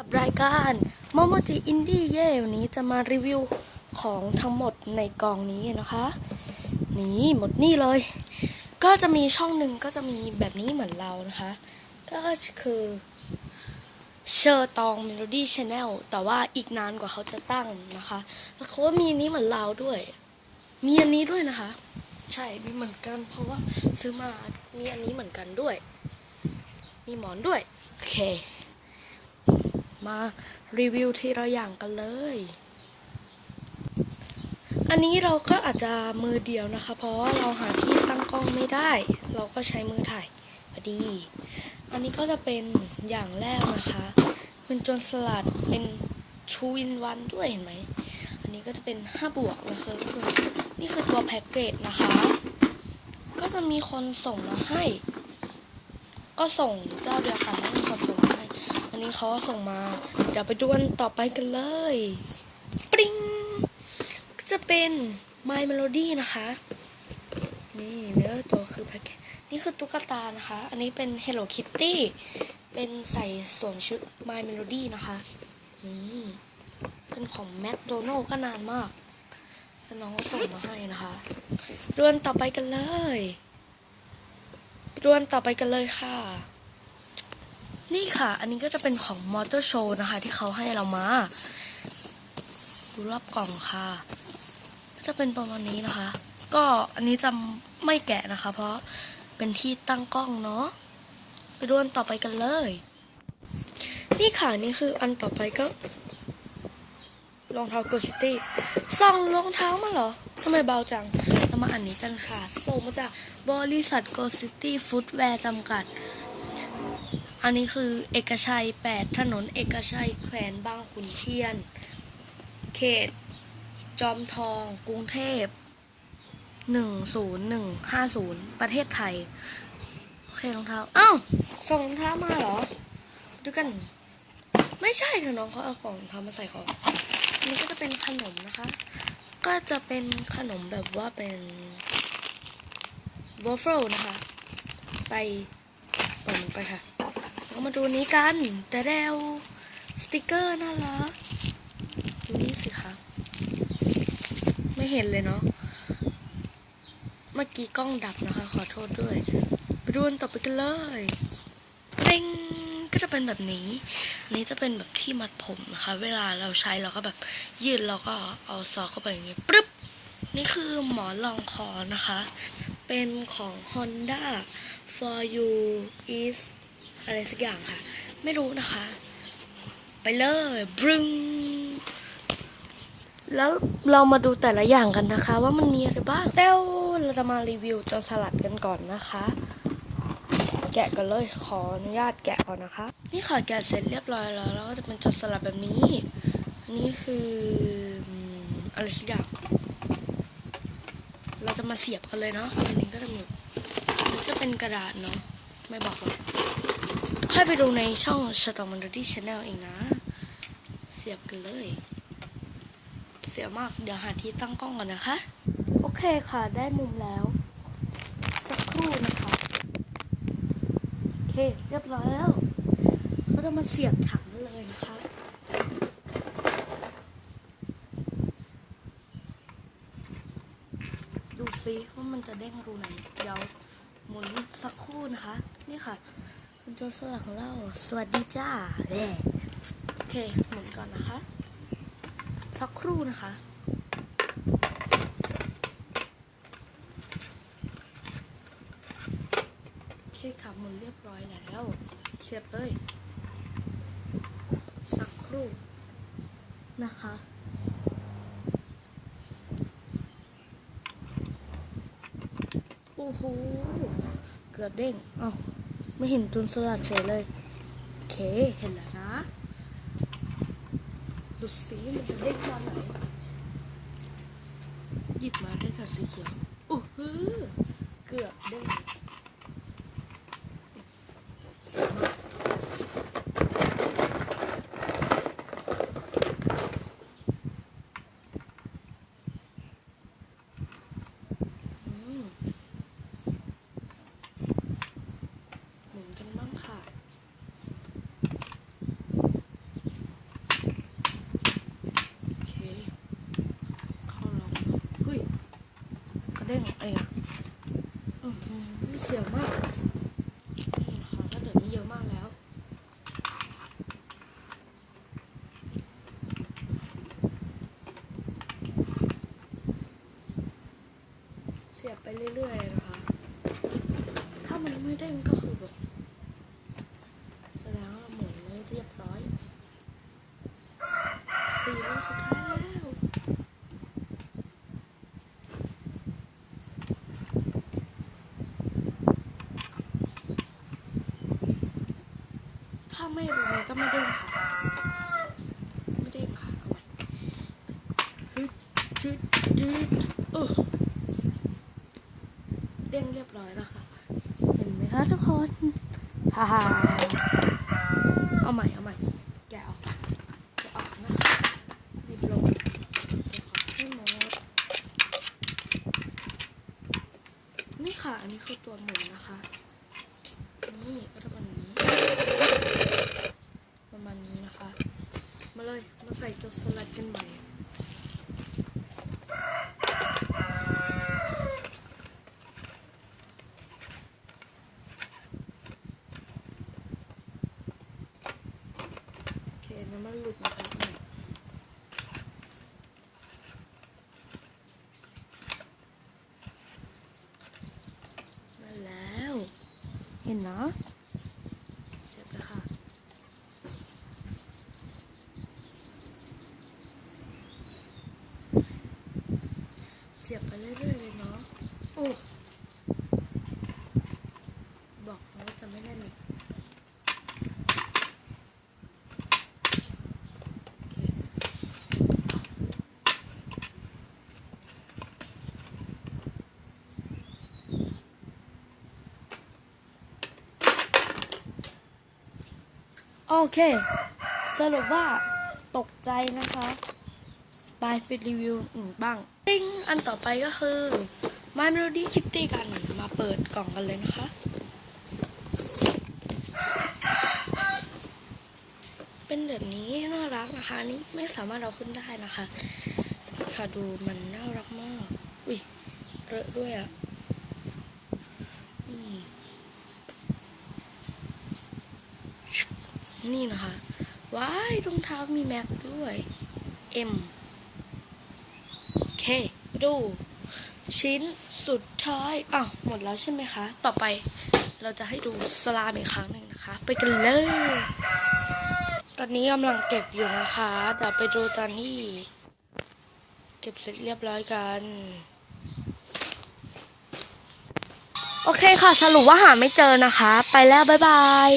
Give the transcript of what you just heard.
กับรายการโมโมจิอินดี้เย่วันนี้จะมารีวิวของทั้งหมดในกล่องนี้นะคะ นี่หมดนี่เลย ก็จะมีช่องหนึ่งก็จะมีแบบนี้เหมือนเรานะคะ ก็คือเชอร์ตองเมโลดี้ชาแนลแต่ว่าอีกนานกว่าเขาจะตั้งนะคะ แล้วเขามีอันนี้เหมือนเราด้วย มีอันนี้ด้วยนะคะ ใช่มีเหมือนกัน เพราะว่าซื้อมามีอันนี้เหมือนกันด้วย มีหมอนด้วย โอเค มารีวิวทีละอย่างกันเลย อันนี้เราก็อาจจะมือเดียวนะคะ เพราะว่าเราหาที่ตั้งกล้องไม่ได้ เราก็ใช้มือถ่ายพอดี อันนี้ก็จะเป็นอย่างแรกนะคะ เป็นจนสลัด เป็น two in one ด้วยเห็นไหม อันนี้ก็จะเป็น5บวกนะคะคือนี่คือตัวแพ็กเกจนะคะ ก็จะมีคนส่งมาให้ ก็ส่งเจ้าเดียวกันแล้วมีคนส่ง อันนี้เขาก็ส่งมา เดี๋ยวไปดูกันต่อไปกันเลย ปริงก็จะเป็น My Melody นะคะ นี่เนื้อตัวคือแพ็กเกจนี่คือตุ๊กตานะคะ อันนี้เป็น Hello Kitty เป็นใส่สวมชุด My Melody นะคะ นี่เป็นของแมคโดนัลก็นานมากแต่น้องส่งมาให้นะคะดวนต่อไปกันเลยดวนต่อไปกันเลยค่ะ นี่ค่ะ อันนี้ก็จะเป็นของมอเตอร์โชว์นะคะ ที่เขาให้เรามา ดูรอบกล่องค่ะ ก็จะเป็นประมาณนี้นะคะ ก็อันนี้จะไม่แกะนะคะ เพราะเป็นที่ตั้งกล้องเนาะ ไปดูอันต่อไปกันเลย นี่ค่ะ นี่คืออันต่อไปก็รองเท้าโกซิตี้ส่องรองเท้ามาเหรอทำไมเบาจังเรามาอ่านนี้กันค่ะ ส่งมาจากบริษัทโกซิตี้ฟุตแวร์จำกัด อันนี้คือเอกชัย 8 ถนนเอกชัยแขวนบางขุนเทียน เขต จอมทอง กรุงเทพ 10150 ประเทศไทย โอเครองเท้า อ้าวส่งรองเท้ามาเหรอ ดูกัน ไม่ใช่ค่ะน้องเขาเอากล่องรองเท้ามาใส่ของอันนี้ก็จะเป็นขนมนะคะ ก็จะเป็นขนมแบบว่าเป็นวอฟเฟิลนะคะ ไปปล่อมันไปค่ะ เรามาดูนี้กัน แต่เดวสติกเกอร์น่ารักดูนี่สิคะไม่เห็นเลยเนาะเมื่อกี้กล้องดับนะคะ ขอโทษด้วยไปดูนต่อไปกันเลยเร่งก็จะเป็นแบบนี้อันนี้จะเป็นแบบที่มัดผมนะคะ เวลาเราใช้เราก็แบบยืดเราก็เอาซอกเข้าไปอย่างนี้ปึ๊บนี่คือหมอนรองคอนะคะ เป็นของ Honda for you is อะไรสักอย่างค่ะ ไม่รู้นะคะ ไปเลยบรึงแล้วเรามาดูแต่ละอย่างกันนะคะ ว่ามันมีอะไรบ้างเต้วเราจะมารีวิวจนสลัดกันก่อนนะคะ แกะกันเลยขออนุญาตแกะก่อนนะคะ นี่ค่ะแกะเสร็จเรียบร้อยแล้วแล้วก็จะเป็นจดสลัดแบบนี้อันนี้คืออืมอะไรสักอย่างเราจะมาเสียบกันเลยเนาะอันนี้ก็จะมีอันนี้จะเป็นกระดาษเนาะ ไม่บอกเลยค่อยไปดูในช่อง s h a t o m o n d y Channel เองนะ เสียบกันเลย เสียมาก เดี๋ยวหาที่ตั้งกล้องก่อนนะคะ โอเคค่ะ ได้มุมแล้ว สักครู่นะคะ โอเค เรียบร้อยแล้ว ก็จะมาเสียบถังเลยนะคะดูซิว่ามันจะเด้งรูไหน เดี๋ยวหมุนสักครู่นะคะ นี่ค่ะเป็นโจสลัดของเรา สวัสดีจ้าเย่โอเคหมุนก่อนนะคะ สักครู่นะคะโอเคค่ะหมุนเรียบร้อยแล้วเสียบเลย สักครู่นะคะโอ้โห เกือบเด้ง เอ้า ไม่เห็นจุนสลัดเฉยเลย โอเค เห็นแล้วนะ ดูสีมันจะเด้งตอนไหนหยิบมาได้ค่ะสีเขียวโอ้โหเกือบเด้ง เสียงมากนะคะก็เหลือไเยอะมากแล้ว เสียบไปเรื่อยๆนะคะ ถ้ามันไม่ได้นก็คือแบบาไม่รู้ก็ไม่เด้งค่ะ ไม่เด้งค่ะเอาใหม่ฮึดจึดจึดเออเด้งเรียบร้อยแล้วค่ะ เห็นไหมคะทุกคนฮ่าฮ่าเอาใหม่เอาใหม่แกะออกแกะออกนะคะหยิบลงแกะออกให้หมดนี่ค่ะ อันนี้คือตัวหมุนนะคะ นี่ก็จะเป็นนี้ ประมาณนี้นะคะ มาเลย มาใส่จุดสลัดกันใหม่โอเคน้ำมันหลุดนะคะหน่อยมาแล้ว เห็นเนาะเสียบเลยค่ะ เสี ยบไปเรื่อยๆเลยเนาะโอ้บอกนะว่าจะไม่แน่นอีกโอเคโอเค สรุปว่าตกใจนะคะ ไปปิดรีวิวอื่นบ้าง ติ้งอันต่อไปก็คือ My Melody Kitty กันมาเปิดกล่องกันเลยนะคะ เป็นแบบนี้น่ารักนะคะนี่ไม่สามารถเอาขึ้นได้นะคะ ค่ะดูมันน่ารักมาก อุ้ยเรอะด้วยอะนี่นี่นะคะ ว้ายรองเท้ามีแม็กด้วย M โอเค ดูชิ้นสุดท้ายอ้าวหมดแล้วใช่ไหมคะ ต่อไปเราจะให้ดูสลามอีกครั้งหนึ่งนะคะ ไปกันเลย ตอนนี้กำลังเก็บอยู่นะคะเดี๋ยวไปดูตอนที่ เก็บเสร็จเรียบร้อยกัน โอเคค่ะ สรุปว่าหาไม่เจอนะคะ ไปแล้ว บ๊ายบาย